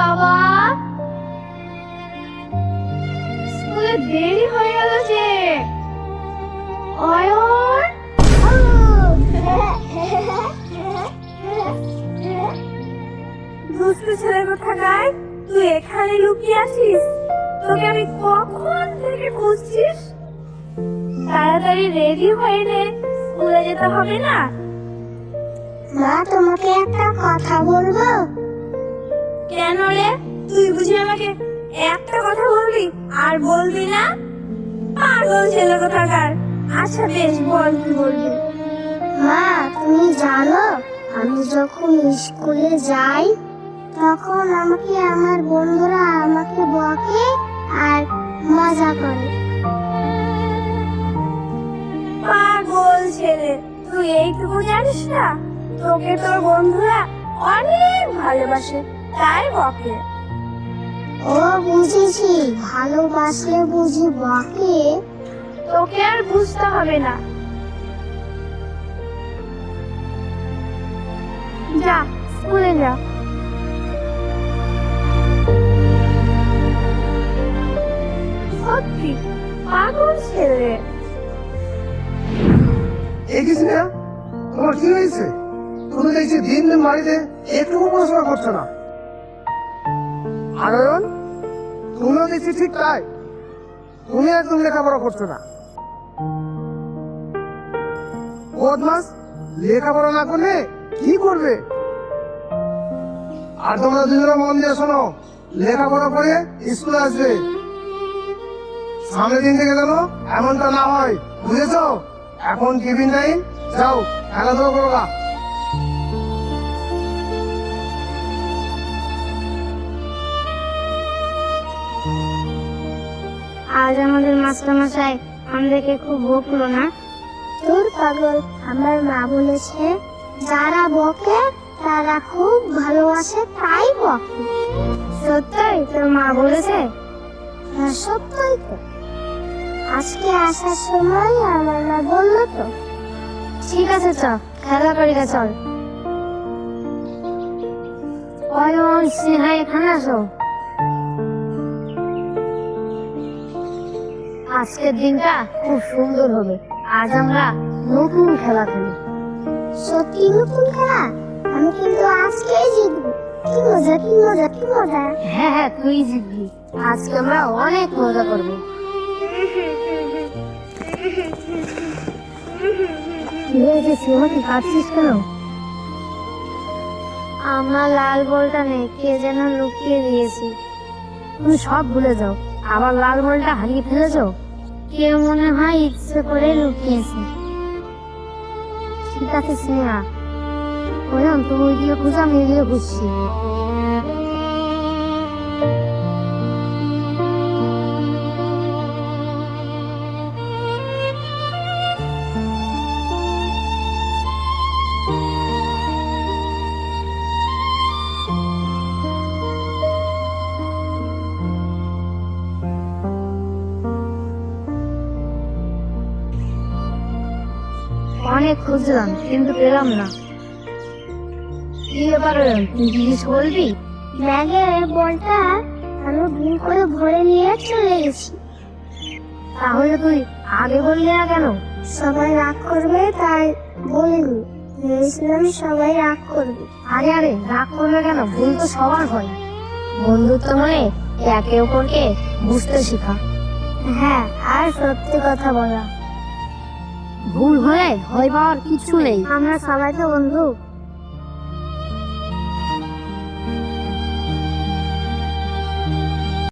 বাবা। স্কুলে দেরি হয়ে গেল যে। অয়ন? দুষ্টু ছেলে কোথাকার তুই এখানে লুকিয়ে আছিস? তোকে আমি কখন থেকে খুঁজছিস? তাড়াতাড়ি রেডি হয়ে নে, স্কুলে যেতে হবে না। মা, তোমাকে একটা কথা বলব? কেন রে? তুই বুঝি আমাকে একটা কথা বলবি আর বলবি না? পাগল ছেলে কোথাকার। আচ্ছা বেশ বল কি বলবি? মা তুমি জানো আমি যখন স্কুলে যাই তখন আমাকে আমার বন্ধুরা আমাকে বকে আর মজা করে। পাগল ছেলে তুই এইটুকু জানিস না? তোকে তোর বন্ধুরা অনেক ভালোবাসে। তাই বকে। ও বুঝেছি ভালোবাসলে বুঝি বকে। তোকে আর বুঝতে হবে না। যা স্কুলে যা। সত্যি পাগল ছেলে। এই কিছু না তোমার কি হয়েছে? তুমি দেখছি দিন দিন বাড়িতে একটুকু পড়াশোনা করছ না। আনয়ন তুমিও দেখছি ঠিক তাই। তুমি একদম লেখাপড়া করছ না। বদমাস, লেখাপড়া না করলে কি করবে? আর তোমরা দুজনে মন দিয়ে শোনো, লেখাপড়া করে স্কুলে আসবে। সামনে দিন থেকে যেন এমনটা না হয়, বুঝেছ? এখন টিফিন টাইম যাও, খেলাধুলা করো আজ আমাদের মাস্টারমশাই আমাদেরকে খুব বকলো না? তোর পাগল আমার মা বলেছে যারা বকে তারা খুব ভালোবাসে তাই বকে। সত্যই তোর মা বলেছে? হ্যাঁ সত্যই তো। আজকে আসার সময় আমার মা বলল তো। ঠিক আছে চল খেলা করি চল। অয়ন স্নেহা এখানে আসো। আজকের দিনটা খুব সুন্দর হবে। আজ আমরা নতুন খেলা খেলি। সত্যি নতুন খেলা? আমি কিন্তু আজকেই জিতবো। কি মজা কি মজা কি মজা। হ্যাঁ হ্যাঁ তুই জিতবি। আজকে আমরা অনেক মজা করব। কি হয়েছে সিংহ কাঁদছিস কেন? আমার লাল বলটা নেই কে যেন লুকিয়ে দিয়েছি। তুমি সব ভুলে যাও। আবার লাল বলটা হারিয়ে ফেলেছ? কেউ মনে হয় ইচ্ছে করে লুকিয়েছে? ঠিক আছে স্নেহা ওজন তুমি দিয়ে খুঁজা, আমি এদিকে খুঁজছি। অনেক খুঁজলাম কিন্তু পেলাম না। কি ব্যাপার কিছু বলবি? ব্যাগে বলটা আমি ভুল করে ভরে নিয়ে চলে গেছি। তাহলে তুই আগে বললি না কেন? সবাই রাগ করবে তাই বলিনি। ভেবেছিলাম সবাই রাগ করবে। আরে আরে রাগ করবে কেন? ভুল তো সবার হয়। বন্ধুত্ব মানে একে অপরকে বুঝতে শেখা। হ্যাঁ আর সত্যি কথা বলা। ভুল হয়ে হইবার কিছু নেই। আমরা সবাই তো বন্ধু।